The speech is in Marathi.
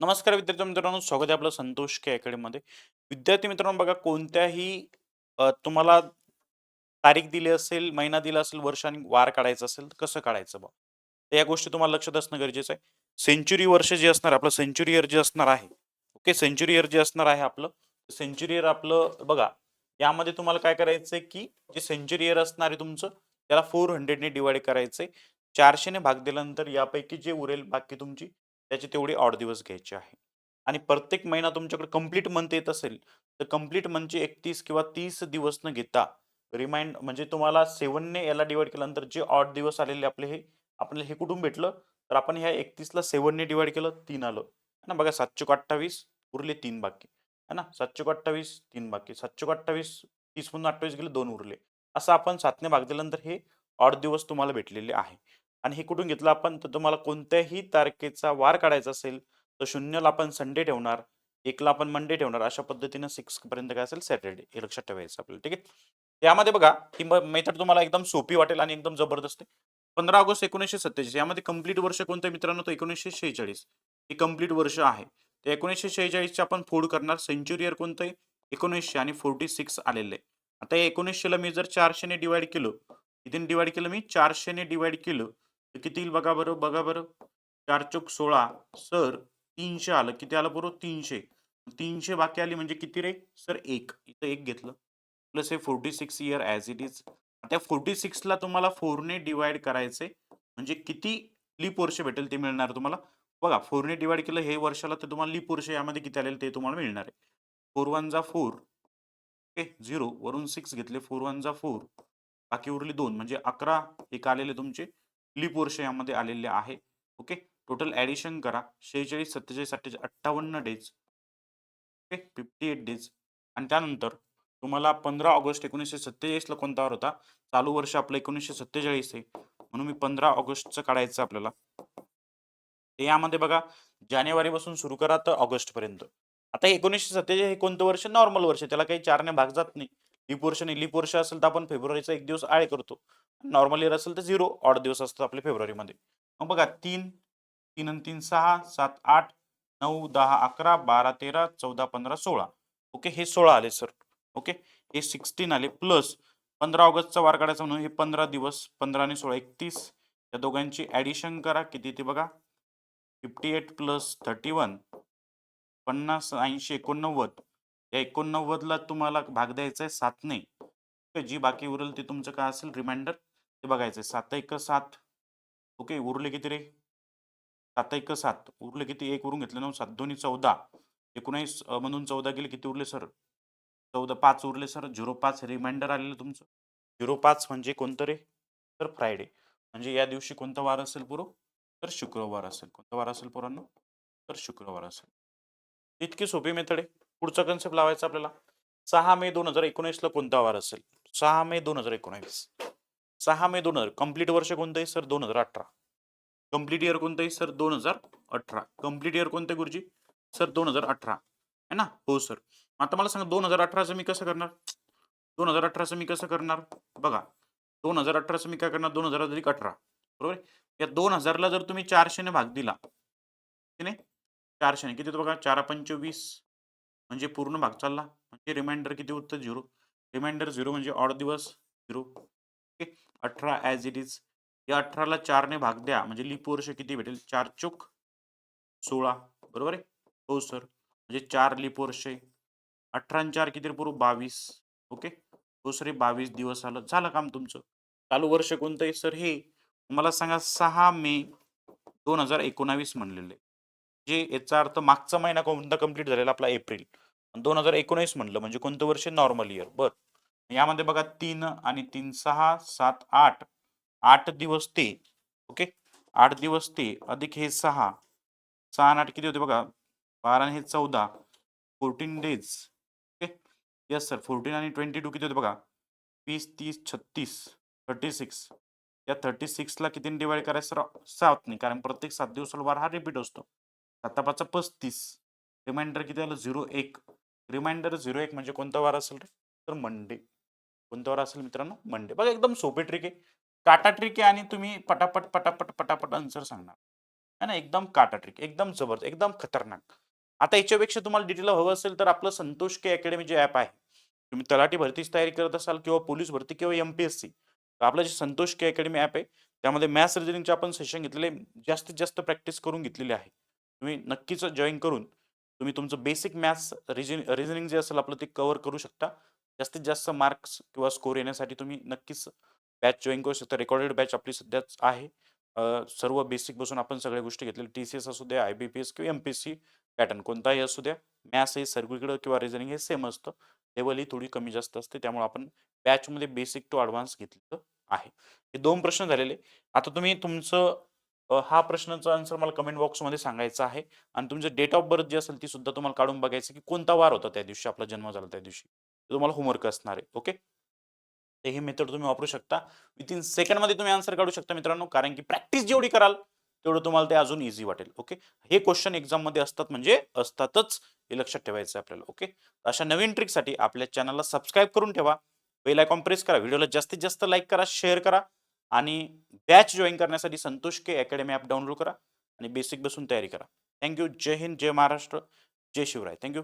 नमस्कार विद्यार्थी मित्रांनो स्वागत आहे आपलं संतोष के अकॅडमीमध्ये. विद्यार्थी मित्रांनो बघा कोणत्याही तुम्हाला तारीख दिली असेल महिना दिला असेल वर्ष आणि वार काढायचं असेल तर कसं काढायचं बा? तर या गोष्टी तुम्हाला लक्षात असणं गरजेचं आहे. सेंचुरी वर्ष जे असणार आपलं सेंचुरी इयर जे असणार आहे ओके? सेंचुरी इयर जे असणार आहे आपलं सेंचुरी इयर आपलं बघा यामध्ये तुम्हाला काय करायचं आहे की जे सेंचुरी इयर असणार आहे तुमचं त्याला फोर हंड्रेडने डिवाइड करायचंय. चारशेने भाग दिल्यानंतर यापैकी जे उरेल बाकी तुमची त्याचे तेवढे ऑड दिवस घ्यायचे आहे. आणि प्रत्येक महिना तुमच्याकडे कंप्लीट मंथ येत असेल तर कंप्लीट मंथचे एकतीस किंवा तीस दिवस न घेता रिमाइंड म्हणजे तुम्हाला सेवनने याला डिवाइड केल्यानंतर जे ऑड दिवस आलेले आपले हे आपल्याला हे कुठून भेटलं? तर आपण ह्या एकतीसला सेवनने डिवाइड केलं तीन आलं. है ना? बघा सातशे अठ्ठावीस उरले तीन बाकी. है ना? सातशे अठ्ठावीस तीन बाकी. सातशे अठ्ठावीस तीस म्हणून अठ्ठावीस गेले दोन उरले. असं आपण सातने भाग दिल्यानंतर हे ऑड दिवस तुम्हाला भेटलेले आहे. आणि हे कुठून घेतलं आपण? तर तुम्हाला कोणत्याही तारखेचा वार काढायचा असेल तर शून्यला आपण संडे ठेवणार एकला आपण मंडे ठेवणार अशा पद्धतीनं सिक्स पर्यंत काय असेल? सॅटर्डे. हे लक्षात ठेवायचं आपल्याला ठीक आहे? यामध्ये बघा ही मेथड तुम्हाला एकदम सोपी वाटेल आणि एकदम जबरदस्त आहे. पंधरा ऑगस्ट एकोणीसशे सत्तेचाळीस यामध्ये कंप्लीट वर्ष कोणतं मित्रांनो? तर एकोणीसशे शेहेचाळीस. हे कंप्लीट वर्ष आहे. तर एकोणीसशे शेहेचाळीसचे आपण फोड करणार. सेंचुरी इयर कोणतं आहे? एकोणीसशे आणि फोर्टी सिक्स आलेलं आहे. आता एकोणीसशेला मी जर चारशेने डिवाइड केलं इथे डिवाइड केलं मी चारशेने डिवाइड केलं तर किती येईल बघा बरं बघा बरं. चार चौक सोळा सर तीनशे आलं. किती आलं बरोबर तीनशे. तीनशे बाकी आली म्हणजे किती रे? सर एक. इथं एक घेतलं. प्लस हे forty six year as it is त्या फोर्टी सिक्सला तुम्हाला फोरने डिवाइड करायचे. म्हणजे किती लीप वर्ष भेटेल ते मिळणार तुम्हाला? बघा फोरने डिवाइड केलं हे वर्षाला तर तुम्हाला लीप वर्ष यामध्ये किती आलेलं ते तुम्हाला मिळणार आहे. फोर वन जा फोर ओके झिरो वरून सिक्स घेतले. फोर वन जा फोर बाकी उरली दोन. म्हणजे अकरा एक आलेले तुमचे. लीप वर्ष यामध्ये आलेले आहे. ओके? टोटल ॲडिशन करा. शेहेचाळीस सत्तेचाळीस अठ्ठेचाळीस अठ्ठावन्न days okay? Fifty eight days आणि त्यानंतर तुम्हाला पंधरा ऑगस्ट एकोणीसशे सत्तेचाळीसला कोणता वार होता? चालू वर्ष आपलं एकोणीसशे सत्तेचाळीस आहे. म्हणून मी पंधरा ऑगस्टचं काढायचं आपल्याला. ते यामध्ये बघा जानेवारीपासून सुरू करा तर ऑगस्टपर्यंत. आता एकोणीसशे सत्तेचाळीस हे कोणतं वर्ष? नॉर्मल वर्ष त्याला काही चारने भाग जात नाही. लीप वर्ष आणि लीप वर्ष असेल तर आपण फेब्रुवारीचा एक दिवस आळे करतो. नॉर्मल इयर असेल तर झिरो ऑड दिवस असतात आपले फेब्रुवारीमध्ये. मग बघा तीन तीन आणि तीन सहा सात आठ नऊ दहा अकरा बारा तेरा चौदा पंधरा सोळा. ओके हे सोळा आले सर ओके हे सिक्स्टीन आले प्लस पंधरा ऑगस्टचा वार काढायचा म्हणून हे पंधरा दिवस पंधरा आणि सोळा एकतीस. या दोघांची ॲडिशन करा. किती ते बघा. Fifty eight plus thirty one पन्नास ऐंशी एकोणनव्वद. या एकोणनव्वदला तुम्हाला भाग द्यायचा आहे सातने ओके जी बाकी उरेल ते तुमचं काय असेल? रिमाइंडर ते बघायचं आहे सात एक सात. ओके उरले किती रे? सात एक सात. उरले किती? एक उरून घेतले ना सात. दोन्ही चौदा. एकोणीस म्हणून मधून चौदा गेले किती उरले सर? चौदा पाच उरले सर. झिरो पाच रिमाइंडर आलेलं तुमचं. झिरो पाच म्हणजे कोणतं रे? तर फ्रायडे म्हणजे या दिवशी कोणता वार असेल पुरो तर शुक्रवार असेल. कोणता वार असेल पोरांनो? तर शुक्रवार असेल. इतकी सोपी मेथड आहे. पुढचा कन्सेप्ट लावायचा आपल्याला? सहा मे दोन हजार एकोणीसला कोणता वार असेल? सहा मे दोन हजार एकोणीस सहा मे दोन हजार कंप्लीट वर्ष कोणतं आहे? सर दोन हजार अठरा. कंप्लीट इयर कोणतं आहे? सर दोन हजार अठरा. कंप्लीट इयर कोणतं गुरुजी? सर दोन हजार अठरा. है ना? हो सर. आता मला सांगा दोन हजार अठराचं मी कसं करणार? दोन हजार अठराचं मी कसं करणार? बघा. दोन हजार अठराचं मी काय करणार? दोन हजार अधिक अठरा. बरोबर या दोन हजारला जर तुम्ही चारशेने भाग दिला की नाही? चारशेने. किती होतं बघा? चार पंचवीस म्हणजे पूर्ण भाग चालला. म्हणजे रिमाइंडर किती होतं? झिरो रिमाइंडर झिरो म्हणजे ऑड दिवस? झिरो ओके अठरा ॲज इट इज या अठराला चारने भाग द्या. म्हणजे लिप वर्ष किती भेटेल? चार चोक सोळा. बरोबर आहे? हो सर म्हणजे चार लिप वर्ष अठरा चार किती पूर्व? बावीस. ओके हो सर हे बावीस दिवस आलं. झालं काम तुमचं. चालू वर्ष कोणतं आहे सर हे मला सांगा सहा मे दोन हजार एकोणावीस म्हणलेलं आहे. जे याचा अर्थ मागचा महिना कोणता कंप्लीट झालेला आपला एप्रिल. दोन हजार एकोणीस म्हणलं म्हणजे कोणतं वर्ष? नॉर्मल इयर बर. यामध्ये बघा तीन आणि तीन सहा सात आठ. आठ दिवस ते. ओके? आठ दिवस ते. अधिक हे सहा. सहा आणि आठ किती होते बघा? बारा आणि हे चौदा. Fourteen days okay? Yes sir fourteen आणि ट्वेंटी टू किती होते बघा? वीस तीस छत्तीस. थर्टी सिक्स या थर्टी सिक्सला किती डिवाइड करायचं? सर सात नाही. कारण प्रत्येक सात दिवसाला वार हा रिपीट असतो. साता पस्तीस. रिमाइंडर किती आलं? झिरो एक. रिमाइंडर झिरो एक म्हणजे कोणता वार असेल रे? तर मंडे कोणता वार असेल मित्रांनो? मंडे बघा एकदम सोपे ट्रिक आहे. काटा ट्रिक आहे आणि तुम्ही पटापट पटापट पटापट आन्सर सांगणार. है ना? एकदम काटा ट्रिक एकदम जबरदस्त. एकदम खतरनाक. आता याच्यापेक्षा तुम्हाला डिटेल हवं असेल तर आपलं संतोष के अकॅडमी जे ॲप आहे तुम्ही तलाठी भरतीची तयारी करत असाल किंवा पोलीस भरती किंवा एम पी एस सी तर आपलं जे संतोष के अकॅडमी ॲप आहे त्यामध्ये मॅथ्स रिजनिंगचे आपण सेशन घेतलेले जास्तीत जास्त प्रॅक्टिस करून घेतलेली आहे. तुम्ही नक्कीच जॉईन करून तुम्ही तुमचं बेसिक मॅथ्स रिजन रिजनिंग जे असेल आपलं ते कव्हर करू शकता. जास्तीत जास्त मार्क्स किंवा स्कोर येण्यासाठी तुम्ही नक्कीच बॅच जॉईन करू शकता. रेकॉर्डेड बॅच आपली सध्याच आहे. सर्व बेसिक बसून आपण सगळ्या गोष्टी घेतलेल्या टी सी एस असू द्या आय बी पी एस किंवा M P S C pattern कोणताही असू द्या मॅथ्स हे सर्वीकडं किंवा रिझनिंग हे सेम असतं. लेवल ही थोडी कमी जास्त असते. त्यामुळे आपण बॅचमध्ये बेसिक टू ॲडव्हान्स घेतलेलं आहे. हे दोन प्रश्न झालेले. आता तुम्ही तुमचं हा प्रश्नाचा आन्सर मला कमेंट बॉक्समध्ये सांगायचा आहे. आणि तुमचं डेट ऑफ बर्थ जी असेल ती सुद्धा तुम्हाला काढून बघायचं की कोणता वार होता त्या दिवशी आपला जन्म झाला त्या दिवशी. तुम्हाला होमवर्क असणार आहे ओके ते हे मेथड तुम्ही वापरू शकता. विथिन सेकंडमध्ये तुम्ही आन्सर काढू शकता मित्रांनो कारण की प्रॅक्टिस जेवढी कराल तेवढं तुम्हाला ते अजून इझी वाटेल ओके हे क्वेश्चन एक्झाममध्ये असतात म्हणजे असतातच हे लक्षात ठेवायचं आहे आपल्याला ओके अशा नवीन ट्रिकसाठी आपल्या चॅनलला सबस्क्राईब करून ठेवा. बेल आयकॉन प्रेस करा. व्हिडिओला जास्तीत जास्त लाईक करा शेअर करा. आणि बॅच जॉईन करण्यासाठी Santosh K academy app download करा आणि बेसिक बसून तयारी करा. थँक्यू जय हिंद जय महाराष्ट्र जय शिवराय. Thank you